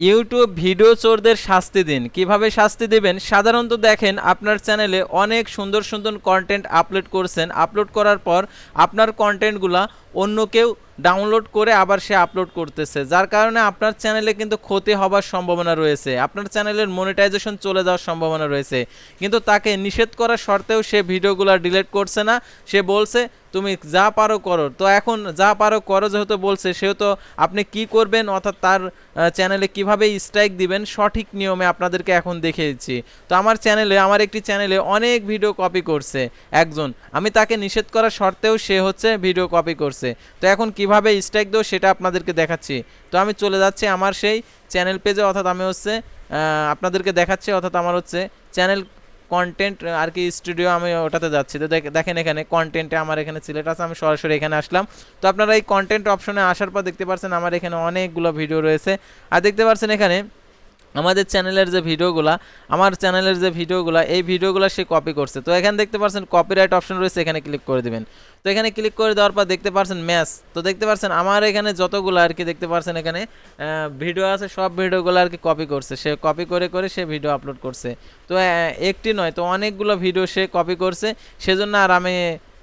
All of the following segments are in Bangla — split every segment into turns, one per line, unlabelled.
ইউটিউব ভিডিও চোরদের শাস্তি দিন। কীভাবে শাস্তি দেবেন? সাধারণত দেখেন আপনার চ্যানেলে অনেক সুন্দর সুন্দর কন্টেন্ট আপলোড করছেন। আপলোড করার পর আপনার কন্টেন্টগুলা অন্য কেউ ডাউনলোড করে আবার সে আপলোড করতেছে। যার কারণে আপনার চ্যানেলে কিন্তু ক্ষতি হবার সম্ভাবনা রয়েছে। আপনার চ্যানেলের মনিটাইজেশন চলে যাওয়ার সম্ভাবনা রয়েছে। কিন্তু তাকে নিষেধ করার সত্ত্বেও সে ভিডিওগুলো ডিলিট করছে না। সে বলছে, তুমি যা পারো করো। তো এখন যা পারো করো যেহেতু বলছে, সেহেতু আপনি কি করবেন অর্থাৎ তার চ্যানেলে কীভাবে স্ট্রাইক দিবেন সঠিক নিয়মে আপনাদেরকে এখন দেখিয়েছি। তো আমার চ্যানেলে আমার একটি চ্যানেলে অনেক ভিডিও কপি করছে একজন। আমি তাকে নিষেধ করার সত্ত্বেও সে হচ্ছে ভিডিও কপি করছে। তো এখন কীভাবে স্ট্রাইক দেবো সেটা আপনাদেরকে দেখাচ্ছি। তো আমি চলে যাচ্ছি আমার সেই চ্যানেল পেজে অর্থাৎ আমি হচ্ছে আপনাদেরকে দেখাচ্ছি, অর্থাৎ আমার হচ্ছে চ্যানেল কন্টেন্ট আর কি স্টুডিও আমি ওটাতে যাচ্ছি। তো দেখ- দেখেন এখানে কন্টেন্টে আমার এখানে সিলেক্ট আছে, আমি সরাসরি এখানে আসলাম। তো আপনারা এই কন্টেন্ট অপশনে আসার পর দেখতে পাচ্ছেন আমার এখানে অনেকগুলো ভিডিও রয়েছে। আর দেখতে পাচ্ছেন এখানে আমাদের চ্যানেলের যে ভিডিওগুলা, আমার চ্যানেলের যে ভিডিওগুলা, এই ভিডিওগুলো সে কপি করছে। তো এখানে দেখতে পাচ্ছেন কপিরাইট অপশন রয়েছে, এখানে ক্লিক করে দিবেন। তো এখানে ক্লিক করে দেওয়ার পর দেখতে পাচ্ছেন ম্যাচ তো দেখতে পাচ্ছেন আমার এখানে যতগুলো আর কি দেখতে পাচ্ছেন এখানে ভিডিও আছে, সব ভিডিওগুলো আর কি কপি করছে। সে কপি করে করে সে ভিডিও আপলোড করছে। তো একটি নয়, তো অনেকগুলো ভিডিও সে কপি করছে। সেজন্য আর আমি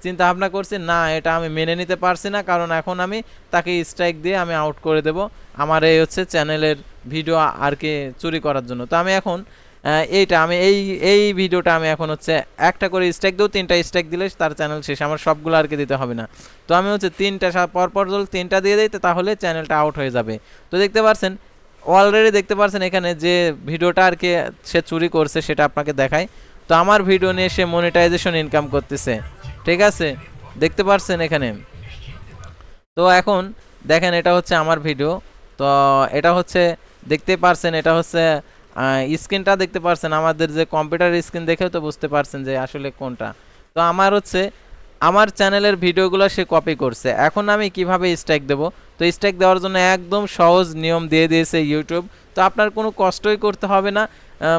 চিন্তা ভাবনা করছি, না, এটা আমি মেনে নিতে পারছি না, কারণ এখন আমি তাকে স্ট্রাইক দিয়ে আমি আউট করে দেব আমার এই হচ্ছে চ্যানেলের ভিডিও আর কি চুরি করার জন্য। তো আমি এখন এইটা আমি এই এই ভিডিওটা আমি এখন হচ্ছে একটা করে স্ট্রাইক দেবো তিনটা স্ট্রাইক দিলে তার চ্যানেল শেষ, আমার সবগুলো আর কি দিতে হবে না। তো আমি হচ্ছে তিনটা পরপর যদি তিনটা দিয়ে দিই তাহলে চ্যানেলটা আউট হয়ে যাবে। তো দেখতে পাচ্ছেন অলরেডি দেখতে পাচ্ছেন এখানে যে ভিডিওটা আর কি সে চুরি করছে সেটা আপনাকে দেখায় তো আমার ভিডিও নিয়ে সে মনিটাইজেশন ইনকাম করতেছে। ঠিক আছে? দেখতে পারছেন এখানে। তো এখন দেখেন এটা হচ্ছে আমার ভিডিও। তো এটা হচ্ছে, দেখতে পারছেন, এটা হচ্ছে স্ক্রিনটা দেখতে পারছেন। আমাদের যে কম্পিউটার স্ক্রিন দেখেও তো বুঝতে পারছেন যে আসলে কোনটা। তো আমার হচ্ছে, আমার চ্যানেলের ভিডিওগুলো সে কপি করছে। এখন আমি কীভাবে স্ট্রাইক দেব? তো স্ট্রাইক দেওয়ার জন্য একদম সহজ নিয়ম দিয়ে দিয়েছে ইউটিউব তো আপনার কোনো কষ্টই করতে হবে না।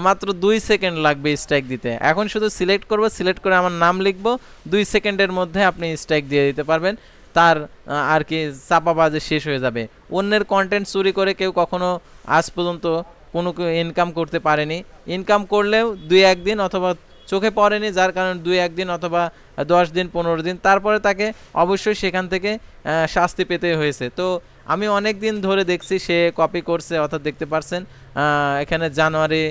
মাত্র দুই সেকেন্ড লাগবে স্ট্রাইক দিতে। এখন শুধু সিলেক্ট করব সিলেক্ট করে আমার নাম লিখব। দুই সেকেন্ডের মধ্যে আপনি স্ট্রাইক দিয়ে দিতে পারবেন। তার আর কি চাপাবাজে শেষ হয়ে যাবে। অন্যের কন্টেন্ট চুরি করে কেউ কখনো আজ পর্যন্ত কোনো ইনকাম করতে পারেনি। ইনকাম করলেও দুই একদিন অথবা চোখে পড়েনি, যার কারণে দুই একদিন অথবা দশ দিন, পনেরো দিন। তারপরে তাকে অবশ্যই সেখান থেকে শাস্তি পেতে হয়েছে। তো আমি অনেক দিন ধরে দেখছি, সে কপি করছে, অর্থাৎ দেখতে পারছেন এখানে জানুয়ারি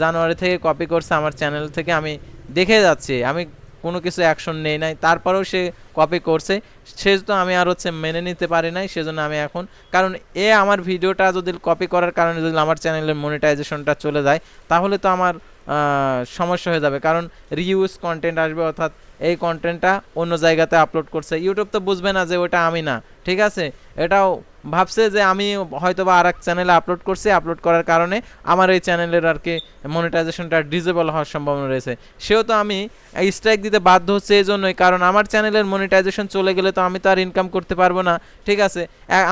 জানুয়ারি থেকে কপি করছে আমার চ্যানেল থেকে, আমি দেখে যাচ্ছি, আমি কোনো কিছু অ্যাকশন নেই নাই, তারপরেও সে কপি করছে সে তো আমি আর হচ্ছে মেনে নিতে পারি নাই, সেজন্য আমি এখন, কারণ এ আমার ভিডিওটা যদি কপি করার কারণে যদি আমার চ্যানেলের মনিটাইজেশনটা চলে যায়, তাহলে তো আমার সমস্যা হয়ে যাবে, কারণ রিউজ কন্টেন্ট আসবে, অর্থাৎ এই কন্টেন্টটা অন্য জায়গাতে আপলোড করছে। ইউটিউব তো বুঝবে না যে ওটা আমি না, ঠিক আছে? এটাও ভাবছে যে আমি হয়তো বা আর এক চ্যানেলে আপলোড করছি আপলোড করার কারণে আমার এই চ্যানেলের আর কি মনিটাইজেশনটা ডিজেবল হওয়ার সম্ভাবনা রয়েছে। সেও তো আমি স্ট্রাইক দিতে বাধ্য হচ্ছে এই জন্যই, কারণ আমার চ্যানেলের মনিটাইজেশন চলে গেলে তো আমি তো আর ইনকাম করতে পারব না, ঠিক আছে?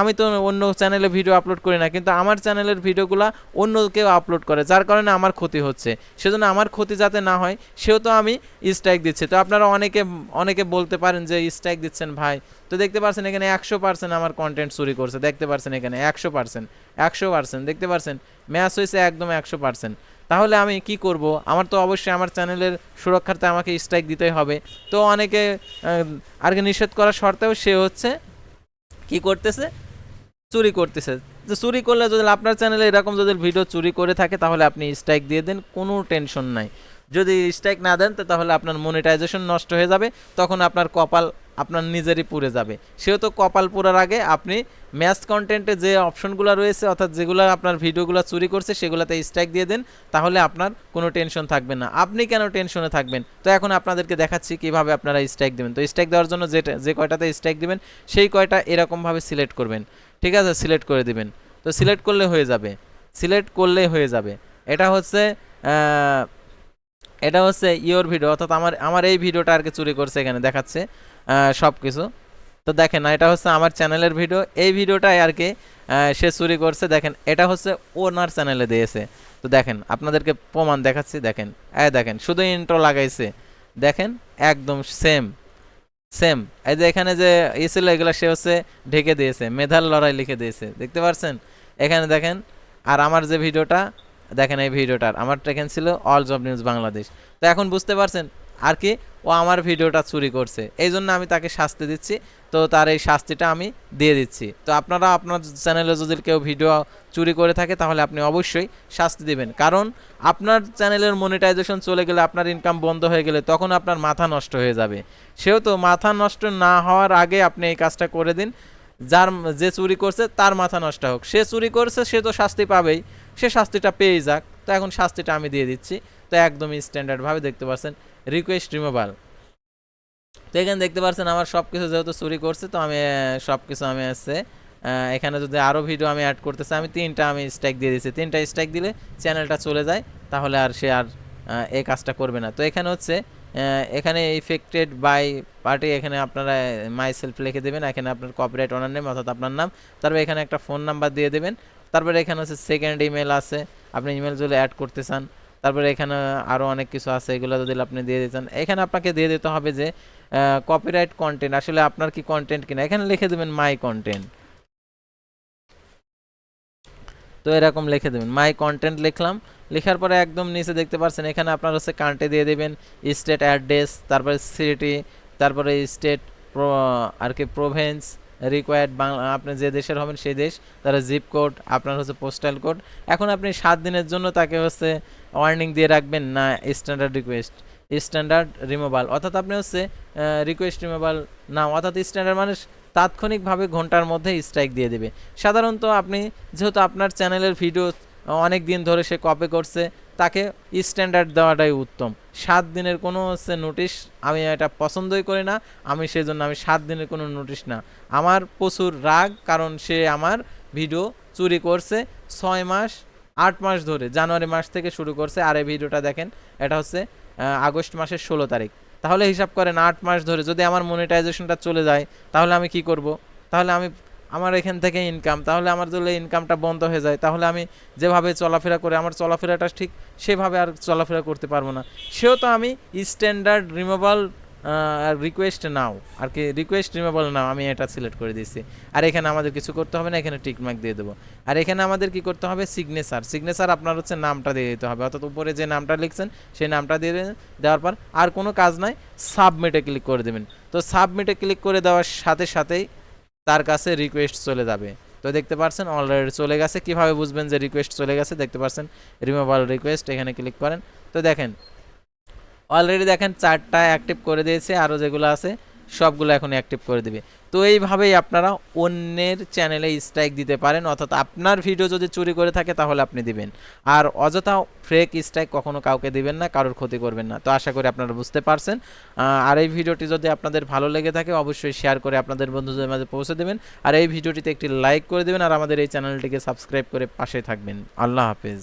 আমি তো অন্য চ্যানেলে ভিডিও আপলোড করি না, কিন্তু আমার চ্যানেলের ভিডিওগুলো অন্য কেউ আপলোড করে, যার কারণে আমার ক্ষতি হচ্ছে। সেজন্য আমার ক্ষতি যাতে না হয়, সেও তো আমি স্ট্রাইক দিচ্ছে। তো আপনারা অনেকে অনেকে বলতে পারেন যে স্ট্রাইক দিচ্ছেন ভাই। তো দেখতে পাচ্ছেন এখানে একশো পার্সেন্ট আমার কন্টেন্ট চুরি করছে। দেখতে পাচ্ছেন এখানে একশো পার্সেন্ট একশো পার্সেন্ট দেখতে পাচ্ছেন ম্যাচ হয়েছে একদম একশো পার্সেন্ট তাহলে আমি কি করব? আমার তো অবশ্যই আমার চ্যানেলের সুরক্ষার্থে আমাকে স্ট্রাইক দিতেই হবে। তো অনেকে আর নিষেধ করা সত্ত্বেও সে হচ্ছে কি করতেছে? চুরি করতেছে। তো চুরি করলে যদি আপনার চ্যানেলে এরকম যদি ভিডিও চুরি করে থাকে, তাহলে আপনি স্ট্রাইক দিয়ে দেন, কোনো টেনশন নাই। যদি স্ট্রাইক না দেন, তো তাহলে আপনার মনিটাইজেশন নষ্ট হয়ে যাবে। তখন আপনার কপাল আপনার নিজেরই পুড়ে যাবে। সেহেতু কপাল পুরার আগে আপনি ম্যাচ কন্টেন্টে যে অপশনগুলো রয়েছে, অর্থাৎ যেগুলো আপনার ভিডিওগুলো চুরি করছে, সেগুলোতে স্ট্রাইক দিয়ে দেন, তাহলে আপনার কোনো টেনশন থাকবে না। আপনি কেন টেনশনে থাকবেন? তো এখন আপনাদেরকে দেখাচ্ছি কীভাবে আপনারা স্ট্রাইক দেবেন। তো স্ট্রাইক দেওয়ার জন্য যেটা, যে কয়টাতে স্ট্রাইক দেবেন, সেই কয়টা এরকমভাবে সিলেক্ট করবেন। ঠিক আছে? সিলেক্ট করে দিবেন। তো সিলেক্ট করলে হয়ে যাবে। সিলেক্ট করলে হয়ে যাবে। এটা হচ্ছে এটা হচ্ছে ইওর ভিডিও অর্থাৎ আমার আমার এই ভিডিওটা আর কি চুরি করছে এখানে, দেখাচ্ছে সব কিছু তো দেখেন এটা হচ্ছে আমার চ্যানেলের ভিডিও এই ভিডিওটাই আর কি সে চুরি করছে। দেখেন, এটা হচ্ছে ওনার চ্যানেলে দিয়েছে। তো দেখেন, আপনাদেরকে প্রমাণ দেখাচ্ছি, দেখেন, এই দেখেন, শুধু ইন্ট্রো লাগাইছে। দেখেন, একদম সেম সেম এই যে এখানে যে ই ছিল, এগুলো সে হচ্ছে ঢেকে দিয়েছে, মেধার লড়াই লিখে দিয়েছে, দেখতে পারছেন? এখানে দেখেন, আর আমার যে ভিডিওটা দেখেন এই ভিডিওটার আমার ট্রেকেন ছিল অল জব নিউজ বাংলাদেশ তো এখন বুঝতে পারছেন আর কি, ও আমার ভিডিওটা চুরি করছে। এই জন্য আমি তাকে শাস্তি দিচ্ছি। তো তার এই শাস্তিটা আমি দিয়ে দিচ্ছি। তো আপনারা, আপনার চ্যানেলে যদি কেউ ভিডিও চুরি করে থাকে, তাহলে আপনি অবশ্যই শাস্তি দিবেন। কারণ আপনার চ্যানেলের মনিটাইজেশন চলে গেলে, আপনার ইনকাম বন্ধ হয়ে গেলে, তখন আপনার মাথা নষ্ট হয়ে যাবে। সেহেতু মাথা নষ্ট না হওয়ার আগে আপনি এই কাজটা করে দিন। যার, যে চুরি করছে, তার মাথা নষ্ট হোক। সে চুরি করছে, সে তো শাস্তি পাবেই। সে শাস্তিটা পেয়ে যাক। তো এখন শাস্তিটা আমি দিয়ে দিচ্ছি। তো একদমই স্ট্যান্ডার্ডভাবে দেখতে পাচ্ছেন রিকোয়েস্ট রিমুভাল তো এখানে দেখতে পাচ্ছেন আমার সব কিছু যেহেতু চুরি করছে, তো আমি সব কিছু আমি আছে এখানে যদি আরও ভিডিও আমি অ্যাড করতে চাই আমি তিনটা আমি স্ট্রাইক দিয়ে দিচ্ছি তিনটা স্ট্রাইক দিলে চ্যানেলটা চলে যায়, তাহলে আর সে আর এই কাজটা করবে না। তো এখানে হচ্ছে এখানে ইফেক্টেড বাই পার্টি এখানে আপনারা মাই সেলফ লিখে দেবেন, এখানে আপনার কপিরাইট ওনার নেম অর্থাৎ আপনার নাম, তারপর এখানে একটা ফোন নাম্বার দিয়ে দেবেন, তারপরে এখানে হচ্ছে সেকেন্ড ইমেল আছে, আপনি ইমেল যদি অ্যাড করতে চান, তারপরে এখানে আরও অনেক কিছু আছে, এগুলো যদি আপনি দিয়ে দিতেন, এখানে আপনাকে দিয়ে দিতে হবে যে কপিরাইট কন্টেন্ট আসলে আপনার কি কন্টেন্ট কিনা, এখানে লিখে দেবেন মাই কন্টেন্ট তো এরকম লিখে দেবেন। মাই কন্টেন্ট লিখলাম। লেখার পরে একদম নিচে দেখতে পাচ্ছেন এখানে আপনার হচ্ছে কান্ট্রি দিয়ে দেবেন স্টেট অ্যাড্রেস তারপরে সিটি তারপরে স্টেট আর কি প্রভিন্স রিকোয়ার্ড বাংলা, আপনি যে দেশের হবেন সেই দেশ তার জিপ কোড আপনার হচ্ছে পোস্টাল কোড এখন আপনি সাত দিনের জন্য তাকে হচ্ছে ওয়ার্নিং দিয়ে রাখবেন, না স্ট্যান্ডার্ড রিকোয়েস্ট স্ট্যান্ডার্ড রিমুভাল অর্থাৎ আপনি হচ্ছে রিকোয়েস্ট রিমুভাল না অর্থাৎ স্ট্যান্ডার্ড মানে তাৎক্ষণিকভাবে ঘণ্টার মধ্যে স্ট্রাইক দিয়ে দেবে। সাধারণত আপনি যেহেতু আপনার চ্যানেলের ভিডিও অনেক দিন ধরে সে কপি করছে, তাকে স্ট্যান্ডার্ড দেওয়াটাই উত্তম। সাত দিনের কোনো হচ্ছে নোটিশ আমি এটা পছন্দই করি না, আমি সেই জন্য আমি সাত দিনের কোনো নোটিশ না। আমার প্রচুর রাগ, কারণ সে আমার ভিডিও চুরি করছে ছয় মাস, আট মাস ধরে। জানুয়ারি মাস থেকে শুরু করছে, আর এই ভিডিওটা দেখেন, এটা হচ্ছে আগস্ট মাসের ষোলো তারিখ। তাহলে হিসাব করেন আট মাস ধরে যদি আমার মনিটাইজেশনটা চলে যায়, তাহলে আমি কি করব? তাহলে আমি, আমার এখান থেকে ইনকাম তাহলে আমার যদি ইনকামটা বন্ধ হয়ে যায়। তাহলে আমি যেভাবে চলাফেরা করে, আমার চলাফেরাটা ঠিক সেভাবে আর চলাফেরা করতে পারব না। সেও তো আমি স্ট্যান্ডার্ড রিমুভাল রিকোয়েস্ট নাও। আর কি রিকোয়েস্ট রিমুভাল নাও আমি এটা সিলেক্ট করে দিয়েছি। আর এখানে আমাদের কিছু করতে হবে না, এখানে টিকমার্ক দিয়ে দেবো। আর এখানে আমাদের কি করতে হবে? সিগনেচার সিগনেচার আপনার হচ্ছে নামটা দিয়ে দিতে হবে। অর্থাৎ উপরে যে নামটা লিখছেন, সেই নামটা দিয়ে। দেওয়ার পর আর কোনো কাজ নাই সাবমিটে ক্লিক করে দেবেন। তো সাবমিটে ক্লিক করে দেওয়ার সাথে সাথেই তার কাছে রিকোয়েস্ট চলে যাবে। তো দেখতে পাচ্ছেন অলরেডি চলে গেছে। কীভাবে বুঝবেন যে রিকোয়েস্ট চলে গেছে? দেখতে পাচ্ছেন রিমুভাল রিকোয়েস্ট এখানে ক্লিক করেন। তো দেখেন অলরেডি দেখেন চারটা অ্যাক্টিভ করে দিয়েছে আরও যেগুলো আছে, সবগুলো এখন অ্যাক্টিভ করে দেবে। তো এইভাবেই আপনারা অন্যের চ্যানেলে স্ট্রাইক দিতে পারেন, অর্থাৎ আপনার ভিডিও যদি চুরি করে থাকে তাহলে আপনি দিবেন। আর অযথা ফ্রেক স্ট্রাইক কখনো কাউকে দিবেন না, কারোর ক্ষতি করবেন না। তো আশা করি আপনারা বুঝতে পারছেন। আর এই ভিডিওটি যদি আপনাদের ভালো লেগে থাকে, অবশ্যই শেয়ার করে আপনাদের বন্ধুদের মাঝে পৌঁছে দেবেন। আর এই ভিডিওটিতে একটি লাইক করে দেবেন, আর আমাদের এই চ্যানেলটিকে সাবস্ক্রাইব করে পাশে থাকবেন। আল্লাহ হাফেজ।